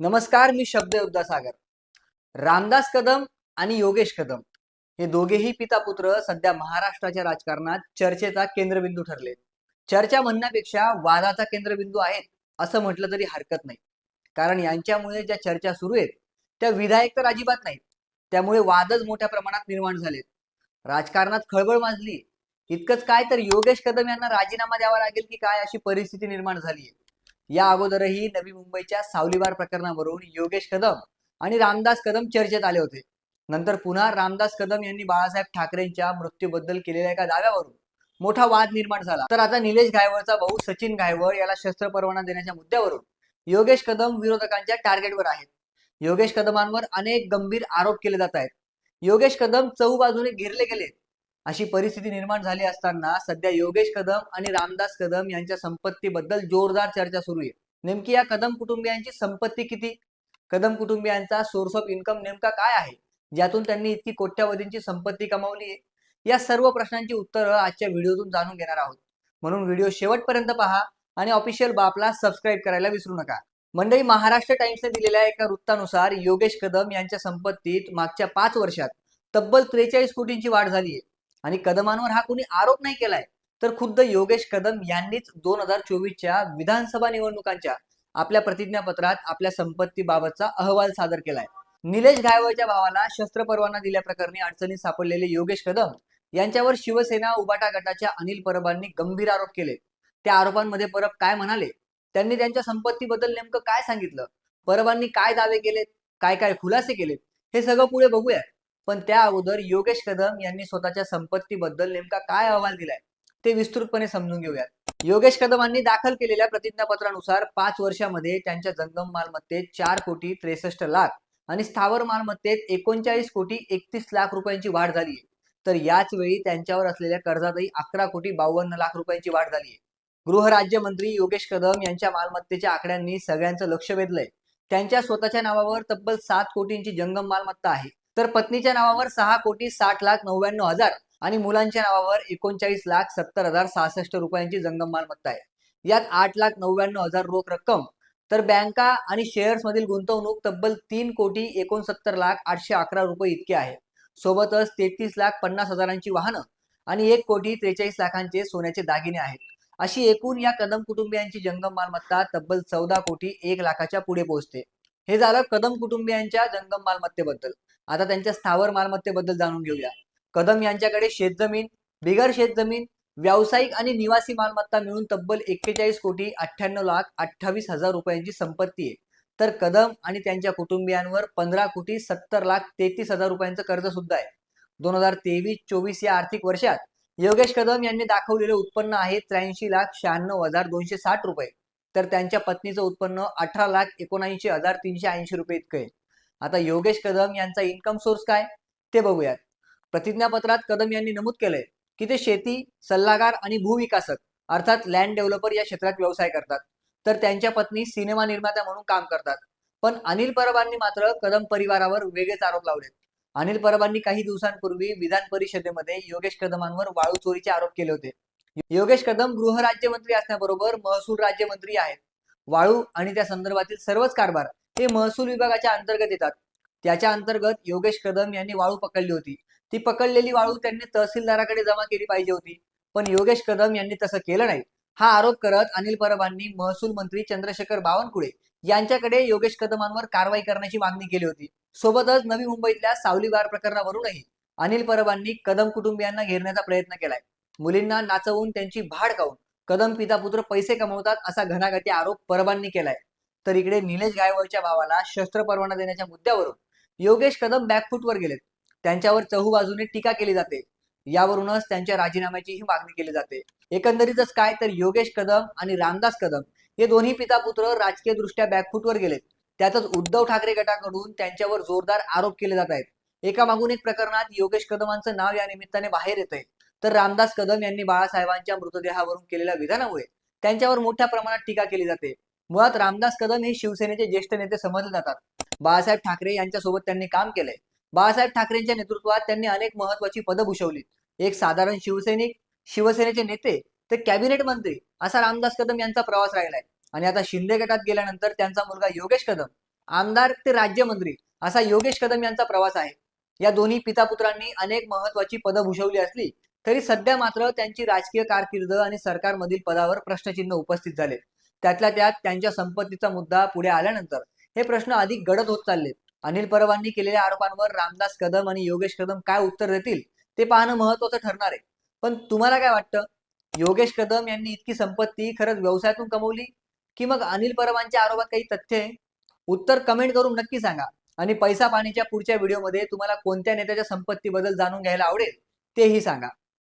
नमस्कार मी शब्द योद्धा सागर रामदास कदम आणि योगेश कदम हे दोघेही पिता पुत्र सध्या महाराष्ट्राच्या राजकारणात चर्चेचा केंद्रबिंदू ठरले चर्चा म्हणण्यापेक्षा वादाचा केंद्रबिंदू आहेत असं म्हटलं तरी हरकत नाही. कारण यांच्यामुळे ज्या चर्चा सुरू आहेत त्या विधायक तर अजिबात नाहीत. त्यामुळे वादच मोठ्या प्रमाणात निर्माण झालेत. राजकारणात खळबळ माजली इतकंच काय तर योगेश कदम यांना राजीनामा द्यावा लागेल की काय अशी परिस्थिती निर्माण झाली आहे या अगोदरही नवी मुंबईच्या सावलीबार प्रकरणावरून योगेश कदम आणि रामदास कदम चर्चेत आले होते. नंतर पुन्हा रामदास कदम यांनी बाळासाहेब ठाकरेंच्या मृत्यूबद्दल केलेल्या एका दाव्यावरून मोठा वाद निर्माण झाला. तर आता निलेश गायवळचा भाऊ सचिन गायवळ याला शस्त्र परवाना देण्याच्या मुद्द्यावरून योगेश कदम विरोधकांच्या टार्गेटवर आहेत. योगेश कदमांवर अनेक गंभीर आरोप केले जात आहेत. योगेश कदम चहूबाजूने घेरले गेले अशी परिस्थिती निर्माण झाली असताना सध्या योगेश कदम आणि रामदास कदम यांच्या संपत्तीबद्दल जोरदार चर्चा सुरू आहे. नेमकी या कदम कुटुंबियांची संपत्ती किती? कदम कुटुंबियांचा सोर्स ऑफ इन्कम नेमका काय आहे? ज्यातून त्यांनी इतकी कोट्यावधींची संपत्ती कमावली आहे? या सर्व प्रश्नांची उत्तरं आजच्या व्हिडिओतून जाणून घेणार आहोत. म्हणून व्हिडिओ शेवटपर्यंत पहा आणि ऑफिशियल बापला सबस्क्राईब करायला विसरू नका. मंडळी महाराष्ट्र टाइम्सने दिलेल्या एका वृत्तानुसार योगेश कदम यांच्या संपत्तीत मागच्या पाच वर्षात तब्बल त्रेचाळीस कोटींची वाढ झाली आहे. आणि कदमांवर हा कोणी आरोप नाही केलाय तर खुद्द योगेश कदम यांनीच दोन हजार चोवीसच्या विधानसभा निवडणुकांच्या आपल्या प्रतिज्ञापत्रात आपल्या संपत्तीबाबतचा अहवाल सादर केलाय. निलेश घायवळच्या भावाला शस्त्र परवाना दिल्याप्रकरणी अडचणीत सापडलेले योगेश कदम यांच्यावर शिवसेना उबाटा गटाच्या अनिल परबांनी गंभीर आरोप केले. त्या आरोपांमध्ये परब काय म्हणाले? त्यांनी त्यांच्या संपत्तीबद्दल नेमकं काय सांगितलं? परबांनी काय दावे केलेत? काय काय खुलासे केलेत? हे सगळं पुढे बघूया पण त्या अगोदर योगेश कदम यांनी स्वतःच्या संपत्तीबद्दल नेमका काय अहवाल दिलाय ते विस्तृतपणे समजून घेऊयात. योगेश कदमांनी दाखल केलेल्या प्रतिज्ञापत्रानुसार पाच वर्षामध्ये त्यांच्या जंगम मालमत्तेत चार कोटी त्रेसष्ट लाख आणि स्थावर मालमत्तेत एकोणचाळीस कोटी एकतीस लाख रुपयांची वाढ झाली आहे. तर याच वेळी त्यांच्यावर असलेल्या कर्जातही अकरा कोटी बावन्न लाख रुपयांची वाढ झाली आहे. गृहराज्यमंत्री योगेश कदम यांच्या मालमत्तेच्या आकड्यांनी सगळ्यांचं लक्ष वेधलंय. त्यांच्या स्वतःच्या नावावर तब्बल सात कोटींची जंगम मालमत्ता आहे. तर पत्नीच्या नावावर सहा कोटी साठ लाख नव्याण्णव हजार आणि मुलांच्या नावावर एकोणचाळीस लाख सत्तर हजार सहासष्ट रुपयांची जंगम मालमत्ता आहे. यात आठ लाख नव्याण्णव हजार रोख रक्कम तर बँका आणि शेअर्स मधील गुंतवणूक तब्बल तीन कोटी एकोणसत्तर लाख आठशे अकरा रुपये इतके आहे. सोबतच तेहतीस लाख पन्नास हजारांची वाहनं आणि एक कोटी त्रेचाळीस लाखांचे सोन्याचे दागिने आहेत. अशी एकूण या कदम कुटुंबियांची जंगम मालमत्ता तब्बल चौदा कोटी एक लाखाच्या पुढे पोहोचते. हे झालं कदम कुटुंबियांच्या जंगम मालमत्तेबद्दल. आता त्यांच्या स्थावर मालमत्तेबद्दल जाणून घेऊया. कदम यांच्याकडे शेतजमीन बिगर शेतजमीन व्यावसायिक आणि निवासी मालमत्ता मिळून तब्बल एक्केचाळीस कोटी अठ्ठ्याण्णव लाख अठ्ठावीस हजार रुपयांची संपत्ती आहे. तर कदम आणि त्यांच्या कुटुंबियांवर पंधरा कोटी सत्तर लाख तेहतीस हजार रुपयांचं कर्ज सुद्धा आहे. दोन हजार तेवीस चोवीस या आर्थिक वर्षात योगेश कदम यांनी दाखवलेले उत्पन्न आहे त्र्याऐंशी लाख शहाण्णव हजार दोनशे साठ रुपये. तर त्यांच्या पत्नीचं उत्पन्न अठरा लाख एकोणऐंशी हजार तीनशे ऐंशी रुपये इतकं आहे. आता योगेश कदम यांचा इन्कम सोर्स काय? ते बघूयात. प्रतिज्ञापत्रात कदम यांनी नमूद केलंय की ते शेती सल्लागार आणि भूविकासक अर्थात लँड डेव्हलपर या क्षेत्रात व्यवसाय करतात. तर त्यांच्या पत्नी सिनेमा निर्मात्या म्हणून काम करतात. पण अनिल परबांनी मात्र कदम परिवारावर वेगळेच आरोप लावलेत. अनिल परबांनी काही दिवसांपूर्वी विधान परिषदेमध्ये योगेश कदमांवर वाळू चोरीचे आरोप केले होते. योगेश कदम गृहराज्यमंत्री असण्याबरोबर महसूल राज्यमंत्री आहेत. वाळू आणि त्या संदर्भातील सर्वच कारभार हे महसूल विभागाच्या अंतर्गत येतात. त्याच्या अंतर्गत योगेश कदम यांनी वाळू पकडली होती. ती पकडलेली वाळू त्यांनी तहसीलदाराकडे जमा केली पाहिजे होती. पण योगेश कदम यांनी तसं केलं नाही. हा आरोप करत अनिल परबांनी महसूल मंत्री चंद्रशेखर बावनकुळे यांच्याकडे योगेश कदमांवर कारवाई करण्याची मागणी केली होती. सोबतच नवी मुंबईतल्या सावलीबार प्रकरणावरूनही अनिल परबांनी कदम कुटुंबियांना घेरण्याचा प्रयत्न केलाय. मुलींना नाचवून त्यांची भाड खाऊन कदम पिता पुत्र पैसे कमवतात असा घणाघाती आरोप परबांनी केलाय. तर इकडे निलेश गायवळच्या भावाला शस्त्र परवाना देण्याच्या मुद्द्यावरून योगेश कदम बॅकफूटवर गेलेत. त्यांच्यावर चहूबाजूने टीका केली जाते. यावरूनच त्यांच्या राजीनाम्याचीही मागणी केली जाते. एकंदरीतच काय तर योगेश कदम आणि रामदास कदम हे दोन्ही पिता पुत्र राजकीय दृष्ट्या बॅकफूटवर गेलेत. त्यातच उद्धव ठाकरे गटाकडून त्यांच्यावर जोरदार आरोप केले जात आहेत. एका मागून एक प्रकरणात योगेश कदमांचं नाव या निमित्ताने बाहेर येत आहे तर रामदास कदम यांनी बाळासाहेबांच्या मृतदेहावरून केलेल्या विधानामुळे त्यांच्यावर मोठ्या प्रमाणात टीका केली जाते. मुळात रामदास कदम हे शिवसेनेचे ज्येष्ठ नेते समजले जातात. बाळासाहेब ठाकरे यांच्यासोबत त्यांनी काम केलंय. बाळासाहेब ठाकरेंच्या नेतृत्वात त्यांनी अनेक महत्वाची पदं भूषवली एक साधारण शिवसैनिक शिवसेनेचे नेते ते कॅबिनेट मंत्री असा रामदास कदम यांचा प्रवास राहिलाय. आणि आता शिंदे गटात गेल्यानंतर त्यांचा मुलगा योगेश कदम आमदार ते राज्यमंत्री असा योगेश कदम यांचा प्रवास आहे. या दोन्ही पितापुत्रांनी अनेक महत्वाची पदं भूषवली असली तरी सध्या मात्र त्यांची राजकीय कारकीर्द आणि सरकारमधील पदावर प्रश्नचिन्ह उपस्थित झाले. त्यातल्या त्यात त्यांच्या संपत्तीचा मुद्दा पुढे आल्यानंतर हे प्रश्न अधिक गडद होत चालले. अनिल परबांनी केलेल्या आरोपांवर रामदास कदम आणि योगेश कदम काय उत्तर देतील ते पाहणं महत्वाचं ठरणार आहे. पण तुम्हाला काय वाटतं? योगेश कदम यांनी इतकी संपत्ती खरंच व्यवसायातून कमवली? की मग अनिल परबांच्या आरोपात काही तथ्य आहे? उत्तर कमेंट करून नक्की सांगा. आणि पैसा पाणीच्या पुढच्या व्हिडिओमध्ये तुम्हाला कोणत्या नेत्याच्या संपत्तीबद्दल जाणून घ्यायला आवडेल तेही सांगा.